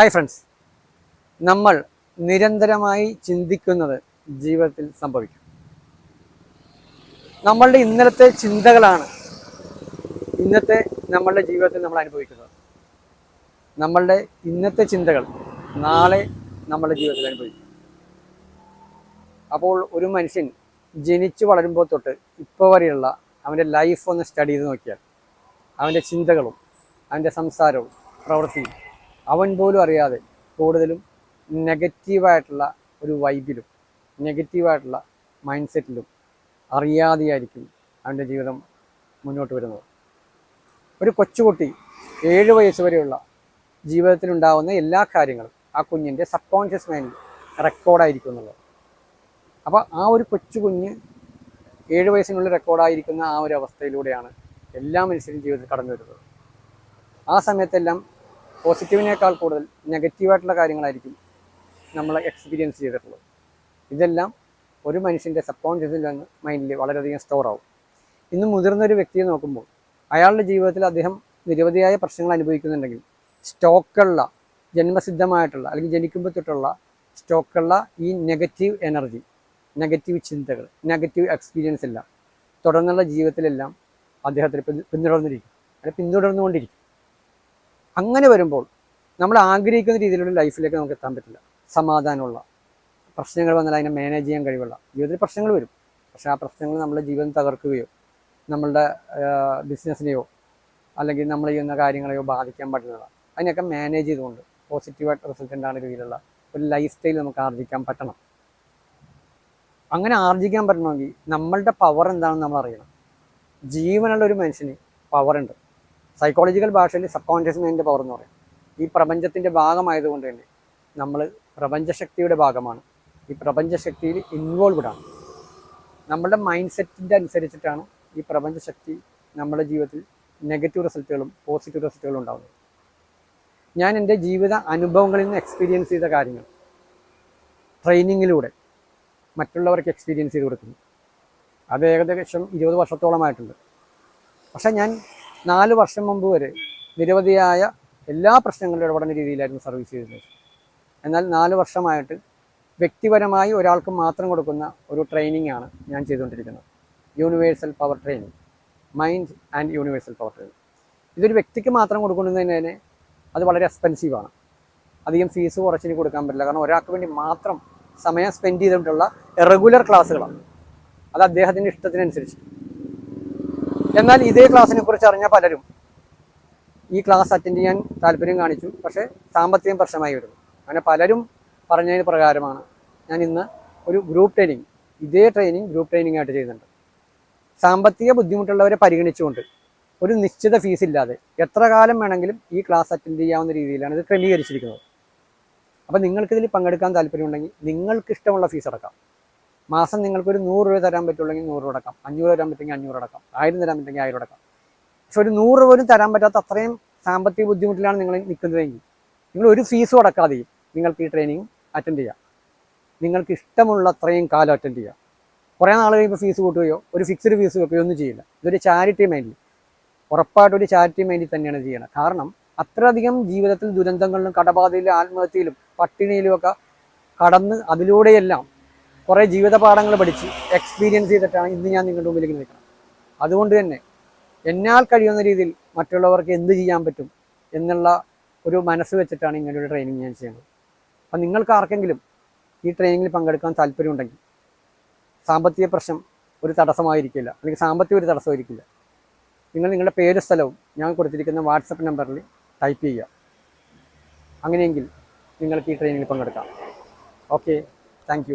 Hi friends നമ്മൾ നിരന്തരമായി ചിന്തിക്കുന്നത് ജീവിതത്തിൽ സംഭവിക്കും. നമ്മളുടെ ഇന്നലത്തെ ചിന്തകളാണ് ഇന്നത്തെ നമ്മളുടെ ജീവിതത്തിൽ നമ്മൾ അനുഭവിക്കുന്നത്. നമ്മളുടെ ഇന്നത്തെ ചിന്തകൾ നാളെ നമ്മളുടെ ജീവിതത്തിൽ അനുഭവിക്കും. അപ്പോൾ ഒരു മനുഷ്യൻ ജനിച്ചു വളരുമ്പോൾ തൊട്ട് ഇപ്പോൾ വരെയുള്ള അവന്റെ ലൈഫ് ഒന്ന് സ്റ്റഡി ചെയ്ത് നോക്കിയാൽ അവന്റെ ചിന്തകളും അവന്റെ സംസാരവും പ്രവൃത്തിയും അവൻ പോലും അറിയാതെ കൂടുതലും നെഗറ്റീവായിട്ടുള്ള ഒരു വൈബിലും നെഗറ്റീവായിട്ടുള്ള മൈൻഡ് സെറ്റിലും അറിയാതെയായിരിക്കും അവന്റെ ജീവിതം മുന്നോട്ട് വരുന്നത്. ഒരു കൊച്ചുകുട്ടി ഏഴ് വയസ്സ് വരെയുള്ള ജീവിതത്തിലുണ്ടാകുന്ന എല്ലാ കാര്യങ്ങളും ആ കുഞ്ഞിന്റെ സബ് കോൺഷ്യസ് മൈൻഡിൽ റെക്കോർഡായിരിക്കും എന്നുള്ളത്. അപ്പോൾ ആ ഒരു കൊച്ചു കുഞ്ഞ് ഏഴ് വയസ്സിനുള്ളിൽ റെക്കോർഡായിരിക്കുന്ന ആ ഒരു അവസ്ഥയിലൂടെയാണ് എല്ലാ മനുഷ്യരും ജീവിതത്തിൽ കടന്നു വരുന്നത് ആ സമയത്തെല്ലാം പോസിറ്റീവിനേക്കാൾ കൂടുതൽ നെഗറ്റീവായിട്ടുള്ള കാര്യങ്ങളായിരിക്കും നമ്മൾ എക്സ്പീരിയൻസ് ചെയ്തിട്ടുള്ളത്. ഇതെല്ലാം ഒരു മനുഷ്യന്റെ സബ് കോൺഷ്യസിൽ നിന്ന് മൈൻഡിൽ വളരെയധികം സ്റ്റോർ ആവും. ഇന്ന് മുതിർന്ന ഒരു വ്യക്തിയെ നോക്കുമ്പോൾ അയാളുടെ ജീവിതത്തിൽ അദ്ദേഹം നിരവധിയായ പ്രശ്നങ്ങൾ അനുഭവിക്കുന്നുണ്ടെങ്കിൽ സ്റ്റോക്കുള്ള ജന്മസിദ്ധമായിട്ടുള്ള അല്ലെങ്കിൽ ജനിക്കുമ്പോൾ തൊട്ടുള്ള സ്റ്റോക്കുള്ള ഈ നെഗറ്റീവ് എനർജി നെഗറ്റീവ് ചിന്തകൾ നെഗറ്റീവ് എക്സ്പീരിയൻസ് എല്ലാം തുടർന്നുള്ള ജീവിതത്തിലെല്ലാം അദ്ദേഹത്തിന് പിന്തു- പിന്തുടർന്നിരിക്കും. അല്ലെങ്കിൽ പിന്തുടർന്നുകൊണ്ടിരിക്കും. അങ്ങനെ വരുമ്പോൾ നമ്മൾ ആഗ്രഹിക്കുന്ന രീതിയിലുള്ള ലൈഫിലേക്ക് നമുക്ക് എത്താൻ പറ്റില്ല. സമാധാനമുള്ള പ്രശ്നങ്ങൾ വന്നാൽ അതിനെ മാനേജ് ചെയ്യാൻ കഴിവുള്ള ജീവിതത്തിൽ പ്രശ്നങ്ങൾ വരും. പക്ഷെ ആ പ്രശ്നങ്ങൾ നമ്മുടെ ജീവിതം തകർക്കുകയോ നമ്മളുടെ ബിസിനസ്സിനെയോ അല്ലെങ്കിൽ നമ്മൾ ചെയ്യുന്ന കാര്യങ്ങളെയോ ബാധിക്കാൻ പറ്റുന്നതാണ്. അതിനൊക്കെ മാനേജ് ചെയ്തുകൊണ്ട് പോസിറ്റീവായിട്ട് റിസൾട്ട് ആണ് രീതിയിലുള്ള ഒരു ലൈഫ് സ്റ്റൈൽ നമുക്ക് ആർജിക്കാൻ പറ്റണം. അങ്ങനെ ആർജിക്കാൻ പറ്റണമെങ്കിൽ നമ്മളുടെ പവർ എന്താണെന്ന് നമ്മൾ അറിയണം. ജീവനുള്ള ഒരു മനുഷ്യന് പവറുണ്ട് സൈക്കോളജിക്കൽ ഭാഷയിൽ സബ് കോൺഷ്യസ് മൈൻഡിന്റെ പവർ എന്ന് പറയും. ഈ പ്രപഞ്ചത്തിന്റെ ഭാഗമായതുകൊണ്ട് തന്നെ നമ്മൾ പ്രപഞ്ചശക്തിയുടെ ഭാഗമാണ്. ഈ പ്രപഞ്ചശക്തിയിൽ ഇൻവോൾവ്ഡ് ആണ്. നമ്മളുടെ മൈൻഡ് സെറ്റിന്റെ അനുസരിച്ചിട്ടാണ് ഈ പ്രപഞ്ചശക്തി നമ്മുടെ ജീവിതത്തിൽ നെഗറ്റീവ് റിസൾട്ടുകളും പോസിറ്റീവ് റിസൾട്ടുകളും ഉണ്ടാകുന്നത് ഞാൻ എന്റെ ജീവിത അനുഭവങ്ങളിൽ നിന്ന് എക്സ്പീരിയൻസ് ചെയ്ത കാര്യങ്ങൾ ട്രെയിനിങ്ങിലൂടെ മറ്റുള്ളവർക്ക് എക്സ്പീരിയൻസ് ചെയ്ത് കൊടുക്കുന്നു. അത് ഏകദേശം ഇരുപത് വർഷത്തോളമായിട്ടുണ്ട്. പക്ഷേ ഞാൻ നാല് വർഷം മുമ്പ് വരെ നിരവധിയായ എല്ലാ പ്രശ്നങ്ങളിലും ഇടപെടുന്ന രീതിയിലായിരുന്നു സർവീസ് ചെയ്തിരുന്നത്. എന്നാൽ നാല് വർഷമായിട്ട് വ്യക്തിപരമായി ഒരാൾക്ക് മാത്രം കൊടുക്കുന്ന ഒരു ട്രെയിനിങ് ആണ് ഞാൻ ചെയ്തുകൊണ്ടിരിക്കുന്നത്. Universal power training mind and universal power training ഇതൊരു വ്യക്തിക്ക് മാത്രം കൊടുക്കുന്നതിന് അത് വളരെ എക്സ്പെൻസീവാണ് അധികം ഫീസ് കുറച്ചിന് കൊടുക്കാൻ പറ്റില്ല. കാരണം ഒരാൾക്ക് വേണ്ടി മാത്രം സമയം സ്പെൻഡ് ചെയ്തിട്ടുള്ള റെഗുലർ ക്ലാസ്സുകളാണ് അത് അദ്ദേഹത്തിന്റെ ഇഷ്ടത്തിനനുസരിച്ച്. എന്നാൽ ഇതേ ക്ലാസ്സിനെ കുറിച്ച് അറിഞ്ഞ പലരും ഈ ക്ലാസ് അറ്റൻഡ് ചെയ്യാൻ താല്പര്യം കാണിച്ചു. പക്ഷേ സാമ്പത്തികം പ്രശ്നമായി വരുന്നു. അങ്ങനെ പലരും പറഞ്ഞതിന് പ്രകാരമാണ് ഞാൻ ഇന്ന് ഒരു ഗ്രൂപ്പ് ട്രെയിനിങ് ഇതേ ട്രെയിനിങ് ഗ്രൂപ്പ് ട്രെയിനിങ് ആയിട്ട് ചെയ്യുന്നുണ്ട്. സാമ്പത്തിക ബുദ്ധിമുട്ടുള്ളവരെ പരിഗണിച്ചുകൊണ്ട് ഒരു നിശ്ചിത ഫീസ് ഇല്ലാതെ എത്ര കാലം വേണമെങ്കിലും ഈ ക്ലാസ് അറ്റൻഡ് ചെയ്യാവുന്ന രീതിയിലാണ് ഇത് ക്രമീകരിച്ചിരിക്കുന്നത്. അപ്പോൾ നിങ്ങൾക്കിതിൽ പങ്കെടുക്കാൻ താല്പര്യമുണ്ടെങ്കിൽ നിങ്ങൾക്ക് ഇഷ്ടമുള്ള ഫീസ് അടക്കാം. മാസം നിങ്ങൾക്കൊരു നൂറ് രൂപ തരാൻ പറ്റുള്ളെങ്കിൽ നൂറ് രൂപ അടക്കാം. അഞ്ഞൂറ് തരാൻ പറ്റുമെങ്കിൽ അഞ്ഞൂറ് അടക്കാം. ആയിരം തരാൻ പറ്റുമെങ്കിൽ ആയിരം അടക്കാം. പക്ഷെ ഒരു നൂറ് പോലും തരാൻ പറ്റാത്ത അത്രയും സാമ്പത്തിക ബുദ്ധിമുട്ടിലാണ് നിങ്ങൾ നിൽക്കുന്നതെങ്കിൽ നിങ്ങൾ ഒരു ഫീസും അടക്കാതെയും നിങ്ങൾക്ക് ഈ ട്രെയിനിങ് അറ്റൻഡ് ചെയ്യാം. നിങ്ങൾക്ക് ഇഷ്ടമുള്ള അത്രയും കാലം അറ്റൻഡ് ചെയ്യാം. കുറേ നാൾ കഴിയുമ്പോൾ ഫീസ് കൂട്ടുകയോ ഒരു ഫിക്സ്ഡ് ഫീസ് വെക്കുകയോ ഒന്നും ചെയ്യില്ല. ഇതൊരു ചാരിറ്റി മൈൻഡിൽ ഉറപ്പായിട്ടും ഒരു ചാരിറ്റി മൈൻഡിൽ തന്നെയാണ് ചെയ്യണം കാരണം അത്രയധികം ജീവിതത്തിൽ ദുരന്തങ്ങളിലും കടബാധയിലും ആത്മഹത്യയിലും പട്ടിണിയിലും ഒക്കെ കടന്ന് അതിലൂടെയെല്ലാം കുറേ ജീവിത പാഠങ്ങൾ പഠിച്ച് എക്സ്പീരിയൻസ് ചെയ്തിട്ടാണ് ഇന്ന് ഞാൻ നിങ്ങളുടെ മുമ്പിലേക്ക് നിൽക്കുന്നത്. അതുകൊണ്ട് തന്നെ എന്നാൽ കഴിയുന്ന രീതിയിൽ മറ്റുള്ളവർക്ക് എന്ത് ചെയ്യാൻ പറ്റും എന്നുള്ള ഒരു മനസ്സ് വെച്ചിട്ടാണ് ഇങ്ങനെ ഒരു ട്രെയിനിങ് ഞാൻ ചെയ്യുന്നത്. അപ്പം നിങ്ങൾക്ക് ആർക്കെങ്കിലും ഈ ട്രെയിനിങ്ങിൽ പങ്കെടുക്കാൻ താല്പര്യമുണ്ടെങ്കിൽ സാമ്പത്തിക പ്രശ്നം ഒരു തടസ്സമായിരിക്കില്ല അല്ലെങ്കിൽ സാമ്പത്തിക ഒരു തടസ്സമായിരിക്കില്ല നിങ്ങൾ നിങ്ങളുടെ പേര് സ്ഥലവും ഞാൻ കൊടുത്തിരിക്കുന്ന വാട്സപ്പ് നമ്പറിൽ ടൈപ്പ് ചെയ്യുക. അങ്ങനെയെങ്കിൽ നിങ്ങൾക്ക് ഈ ട്രെയിനിങ്ങിൽ പങ്കെടുക്കാം. Okay thank